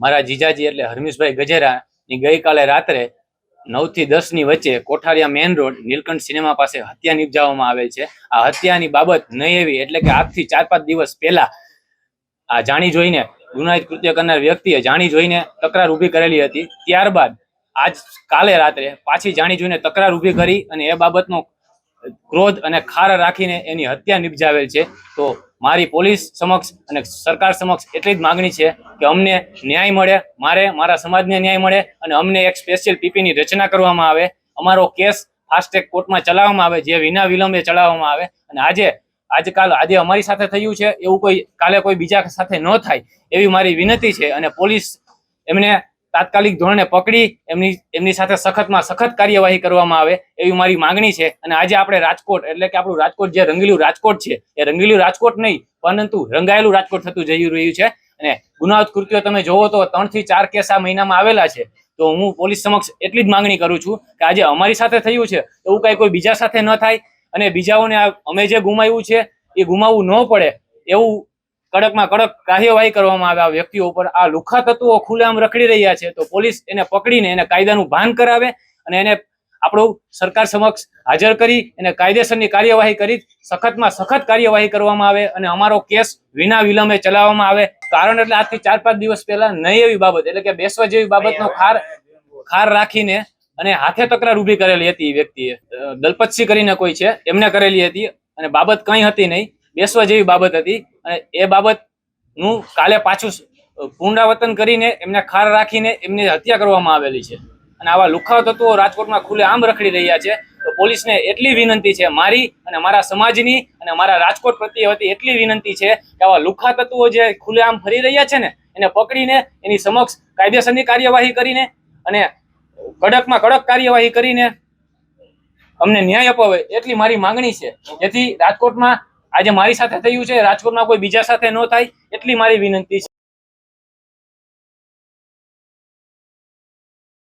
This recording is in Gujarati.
મારા જીજાજી એટલે હરમીશભાઈ ગજેરા ની ગઈકાલે રાત્રે નવથી દસની વચ્ચે Kothariya main road, Nilkanth cinema પાસે હત્યા નિપજાવવામાં આવેલ છે. આ હત્યાની બાબત નહીં એવી એટલે કે આજથી ચાર પાંચ દિવસ પહેલા આ જાણી જોઈને, ગુનાહિત કૃત્ય કરનાર વ્યક્તિએ જાણી જોઈને તકરાર ઊભી કરેલી હતી. ત્યારબાદ આજ કાલે રાત્રે પાછી જાણી જોઈને તકરાર ઊભી કરી અને એ બાબતનો ક્રોધ અને ખાર રાખીને એની હત્યા નિપજાવેલ છે. તો મારી પોલીસ સમક્ષ અને સરકાર સમક્ષ એટલી જ માગણી છે કે અમને ન્યાય મળે, મારે, મારા સમાજને ન્યાય મળે અને અમને એક સ્પેશિયલ પીપીની રચના કરવામાં આવે. અમારો કેસ ફાસ્ટ કોર્ટમાં ચલાવવામાં આવે, જે વિના વિલંબે ચલાવવામાં આવે. અને આજે, આજકાલ, આજે અમારી સાથે થયું છે, એવું કોઈ, કાલે કોઈ બીજા સાથે ન થાય, એવી મારી વિનંતી છે. અને પોલીસ એમને તાત્કાલિક ધોરણે પકડી એમની એમની સાથે સખતમાં સખત કાર્યવાહી કરવામાં આવે એવી મારી માંગણી છે. અને આજે આપણે રાજકોટ, એટલે કે આપણું રાજકોટ જે રંગીલું રાજકોટ છે, એ રંગીલું રાજકોટ નહીં, પરંતુ રંગાયેલું રાજકોટ થતું જઈ રહ્યું છે. અને ગુનાહિત કૃત્યો તમે જોવો તો ત્રણથી ચાર કેસ આ મહિનામાં આવેલા છે. તો હું પોલીસ સમક્ષ એટલી જ માંગણી કરું છું કે આજે અમારી સાથે થયું છે, એવું કઈ કોઈ બીજા સાથે ન થાય. અને બીજાઓને અમે જે ગુમાવ્યું છે, એ ગુમાવવું ન પડે એવું કડકમાં કડક કાર્યવાહી કરવામાં આવે. આ વ્યક્તિઓ ઉપર આ લુખા તત્વો ખુલ્લેઆમ રખડી રહ્યા છે. તો પોલીસ એને પકડીને એને કાયદાનું ભાન કરાવે અને એને આપણું સરકાર સમક્ષ હાજર કરી એને કાયદેસરની કાર્યવાહી કરી. સખતમાં સખત કાર્યવાહી કરવામાં આવે અને અમારો કેસ વિના વિલંબે ચલાવવામાં આવે. કારણ એટલે આજથી ચાર પાંચ દિવસ પહેલા નહીં એવી બાબત. એટલે કે બેસવા જેવી બાબતનો ખાર ખાર રાખીને અને હાથે તકરાર ઊભી કરેલી હતી એ વ્યક્તિએ. દલપતસિંહ કરીને કોઈ છે, એમને કરેલી હતી અને બાબત કંઈ હતી નહીં. બેસવા જેવી બાબત હતી અને એ બાબતનું કાલે પાછું પુનરાવર્તન કરીને એમને ખાર રાખીને એમની હત્યા કરવામાં આવેલી છે. અને આવા લુખાવ તત્વો રાજકોટમાં ખુલ્લે આમ રખડી રહ્યા છે, તો પોલીસને એટલી વિનંતી છે, મારી અને મારા સમાજની અને મારા રાજકોટ પ્રત્યે હતી એટલી વિનંતી છે કે આવા લુખા તત્વો જે ખુલ્લે આમ ફરી રહ્યા છે ને, એને પકડીને એની સમક્ષ કાયદેસરની કાર્યવાહી કરીને અને કડકમાં કડક કાર્યવાહી કરીને અમને ન્યાય અપાવે એટલી મારી માંગણી છે. જેથી રાજકોટમાં આજે મારી સાથે થયું છે, રાજકોટમાં કોઈ બીજા સાથે ન થાય, એટલી મારી વિનંતી છે.